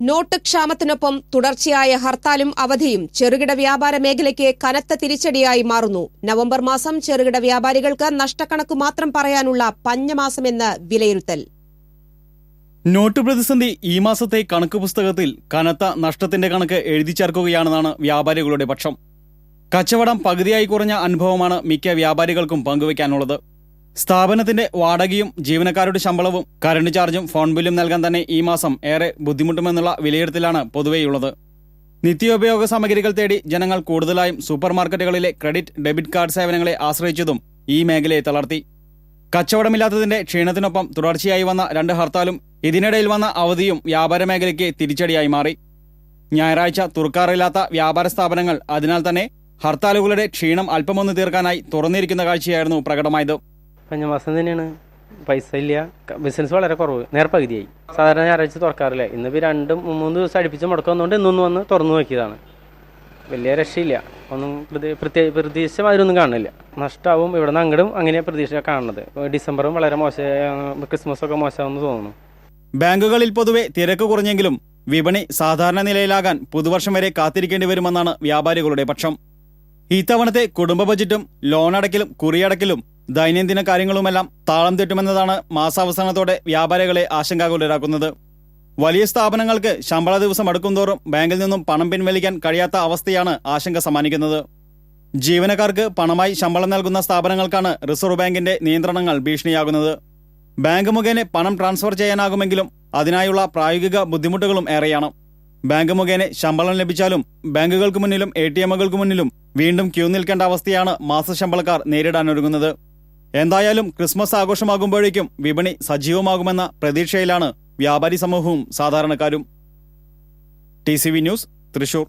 Not ക്ഷാമത്തിനൊപ്പം തുടർച്ചയായ ഹർത്താലും അവധിയും ചെറുകിട വ്യാപാര മേഖലയ്ക്ക് കനത്ത തിരിച്ചടിയായി മാറുന്നു. നവംബർ മാസം ചെറുകിട വ്യാപാരികൾക്ക് നഷ്ടക്കണക്ക് മാത്രം പറയാനുള്ള പഞ്ഞമാസമെന്ന് വിലയിരുത്തൽ. നോട്ട് പ്രതിസന്ധി ഈ മാസത്തെ കണക്ക് പുസ്തകത്തിൽ കനത്ത നഷ്ടത്തിന്റെ കണക്ക് എഴുതി ചേർക്കുകയാണെന്നാണ് വ്യാപാരികളുടെ പക്ഷം. കച്ചവടം പകുതിയായി കുറഞ്ഞ അനുഭവമാണ് മിക്ക വ്യാപാരികൾക്കും പങ്കുവയ്ക്കാനുള്ളത് സ്ഥാപനത്തിന്റെ വാടകയും ജീവനക്കാരുടെ ശമ്പളവും കറണ്ട് ചാർജും ഫോൺ ബില്ലും നൽകാൻ തന്നെ ഈ മാസം ഏറെ ബുദ്ധിമുട്ടുമെന്നുള്ള വിലയിരുത്തലാണ് പൊതുവെയുള്ളത് നിത്യോപയോഗ സാമഗ്രികൾ തേടി ജനങ്ങൾ കൂടുതലായും സൂപ്പർ മാർക്കറ്റുകളിലെ ക്രെഡിറ്റ് ഡെബിറ്റ് കാർഡ് സേവനങ്ങളെ ആശ്രയിച്ചതും ഈ മേഖലയെ തളർത്തി. കച്ചവടമില്ലാത്തതിന്റെ ക്ഷീണത്തിനൊപ്പം തുടർച്ചയായി വന്ന രണ്ട് ഹർത്താലും ഇതിനിടയിൽ വന്ന അവധിയും വ്യാപാര മേഖലയ്ക്ക് തിരിച്ചടിയായി മാറി. ഞായറാഴ്ച തുറക്കാറില്ലാത്ത വ്യാപാര സ്ഥാപനങ്ങൾ അതിനാൽ തന്നെ ഹർത്താലുകളുടെ ക്ഷീണം അല്പമൊന്ന് തീർക്കാനായി തുറന്നിരിക്കുന്ന കാഴ്ചയായിരുന്നു പ്രകടമായത്. പഞ്ഞമാസം തന്നെയാണ്. പൈസ ഇല്ല. ബിസിനസ് വളരെ കുറവ്. നേർപ്പകുതിയായി സാധാരണ ഞായറാഴ്ച തുറക്കാറില്ല? ഇന്നിപ്പോൾ രണ്ടും മൂന്ന് ദിവസം അടുപ്പിച്ച് മുടക്കം വന്നുകൊണ്ട് ഇന്നൊന്ന് വന്ന് തുറന്നു നോക്കിയതാണ്. വലിയ രക്ഷയില്ല. ഒന്നും പ്രതി പ്രത്യേക പ്രതീക്ഷിച്ച അതിലൊന്നും കാണുന്നില്ല. നഷ്ടമാവും ഇവിടെ നിന്ന് അങ്ങടും അങ്ങനെ പ്രതീക്ഷ കാണുന്നത്. ഡിസംബറും വളരെ മോശം ക്രിസ്മസൊക്കെ മോശമാണെന്ന് തോന്നുന്നു. ബാങ്കുകളിൽ പൊതുവെ തിരക്ക് കുറഞ്ഞെങ്കിലും വിപണി സാധാരണ നിലയിലാകാൻ പുതുവർഷം വരെ കാത്തിരിക്കേണ്ടി വരുമെന്നാണ് വ്യാപാരികളുടെ പക്ഷം. ഇത്തവണത്തെ കുടുംബ ബജറ്റും ലോൺ അടക്കലും കുറിയടയ്ക്കലും ദൈനംദിന കാര്യങ്ങളുമെല്ലാം താളം തെറ്റുമെന്നതാണ് മാസാവസാനത്തോടെ വ്യാപാരികളെ ആശങ്കാകുലരാക്കുന്നത്. വലിയ സ്ഥാപനങ്ങൾക്ക് ശമ്പള ദിവസം അടുക്കുംതോറും ബാങ്കിൽ നിന്നും പണം പിൻവലിക്കാൻ കഴിയാത്ത അവസ്ഥയാണ് ആശങ്ക സമ്മാനിക്കുന്നത്. ജീവനക്കാർക്ക് പണമായി ശമ്പളം നൽകുന്ന സ്ഥാപനങ്ങൾക്കാണ് റിസർവ് ബാങ്കിന്റെ നിയന്ത്രണങ്ങൾ ഭീഷണിയാകുന്നത്. ബാങ്ക് മുഖേന പണം ട്രാൻസ്ഫർ ചെയ്യാനാകുമെങ്കിലും അതിനായുള്ള പ്രായോഗിക ബുദ്ധിമുട്ടുകളും ഏറെയാണ്. ബാങ്ക് മുഖേന ശമ്പളം ലഭിച്ചാലും ബാങ്കുകൾക്ക് മുന്നിലും എ ടി എമ്മുകൾക്ക് മുന്നിലും വീണ്ടും ക്യൂ നിൽക്കേണ്ട അവസ്ഥയാണ് മാസശമ്പളക്കാർ നേരിടാനൊരുങ്ങുന്നത്. എന്തായാലും ക്രിസ്മസ് ആഘോഷമാകുമ്പോഴേക്കും വിപണി സജീവമാകുമെന്ന പ്രതീക്ഷയിലാണ് വ്യാപാരി സമൂഹവും സാധാരണക്കാരും. T news Thrissur.